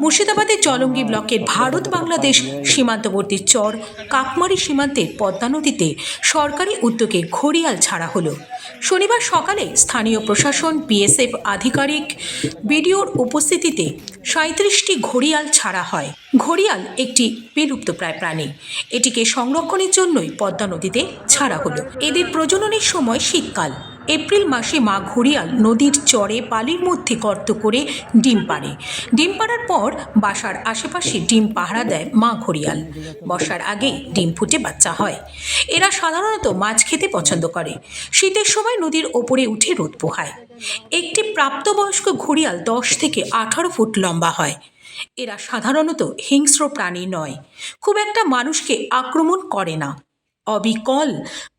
মুর্শিদাবাদের চলঙ্গি ব্লকের ভারত বাংলাদেশ সীমান্তবর্তী চর কাকমারি সীমান্তের পদ্মা নদীতে সরকারি উদ্যোগে ঘড়িয়াল ছাড়া হলো। শনিবার সকালে স্থানীয় প্রশাসন, বিএসএফ আধিকারিক বিডিওর উপস্থিতিতে সাঁত্রিশটি ঘড়িয়াল ছাড়া হয়। ঘড়িয়াল একটি বিলুপ্তপ্রায় প্রাণী। এটিকে সংরক্ষণের জন্যই পদ্মা নদীতে ছাড়া হলো। এদের প্রজননের সময় শীতকাল। এপ্রিল মাসে মা ঘড়িয়াল নদীর চরে বালির মধ্যে গর্ত করে ডিম পাড়ে। ডিম পাড়ার পর বাসার আশেপাশে ডিম পাহারা দেয় মা ঘড়িয়াল। বসার আগে ডিম ফুটে বাচ্চা হয়। এরা সাধারণত মাছ খেতে পছন্দ করে। শীতের সময় নদীর ওপরে উঠে রোদ পোহায়। একটি প্রাপ্তবয়স্ক ঘড়িয়াল দশ থেকে আঠারো ফুট লম্বা হয়। এরা সাধারণত হিংস্র প্রাণী নয়। খুব একটা মানুষকে আক্রমণ করে না। অবিকল।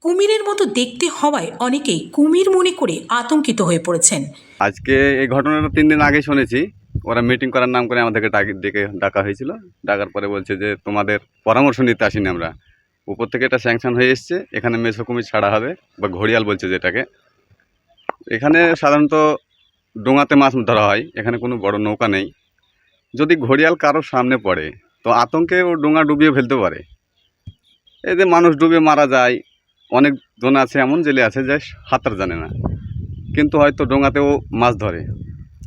কুমিরের মতো দেখতে হওয়ায় অনেকেই কুমির মনে করে আতঙ্কিত হয়ে পড়েছেন। আজকে এই ঘটনাটা তিন দিন আগে শুনেছি। ওরা মিটিং করার নাম করে আমাদেরকে ডাকি, ডেকে হয়েছিল। ডাকার পরে বলছে যে, তোমাদের পরামর্শ নিতে আসিনি আমরা। উপর থেকে এটা স্যাংশন হয়ে এসছে। এখানে মেসো কুমির ছাড়া হবে। বা ঘড়িয়াল বলছে যেটাকে। এখানে সাধারণত ডোঙাতে মাছ ধরা হয়। এখানে কোনো বড় নৌকা নেই। যদি ঘড়িয়াল কারোর সামনে পড়ে, তো আতঙ্কে ও ডোঙা ডুবিয়ে ফেলতে পারে। এই যে মানুষ ডুবে মারা যায়, অনেক জন আছে, এমন জেলে আছে যে সাঁতার জানে না। কিন্তু হয়তো ডোঙাতেও মাছ ধরে,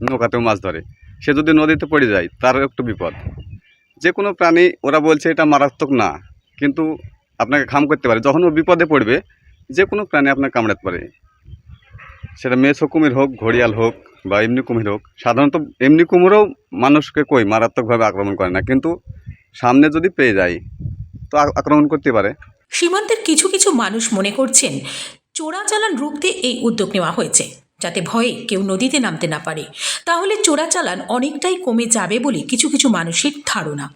নৌকাতেও মাছ ধরে। সে যদি নদীতে পড়ে যায় তার একটু বিপদ। যে কোনো প্রাণী, ওরা বলছে এটা মারাত্মক না। কিন্তু আপনাকে খাম করতে পারে। যখন ও বিপদে পড়বে যে কোনো প্রাণী আপনাকে কামড়াতে পারে। সেটা মেছো কুমির হোক, ঘড়িয়াল হোক বা এমনি কুমির হোক, সাধারণত এমনি কুমিরও মানুষকে কই মারাত্মকভাবে আক্রমণ করে না। কিন্তু সামনে যদি পেয়ে যায় তো আক্রমণ করতে পারে। সীমান্তের কিছু কিছু মানুষ মনে করছেন চোরাচালান রুখতে এই উদ্যোগ নেওয়া হয়েছে, যাতে ভয়ে কেউ নদীতে নামতে না পারে। তাহলে চোরাচালান অনেকটাই কমে যাবে বলে কিছু কিছু মানুষের ধারণা।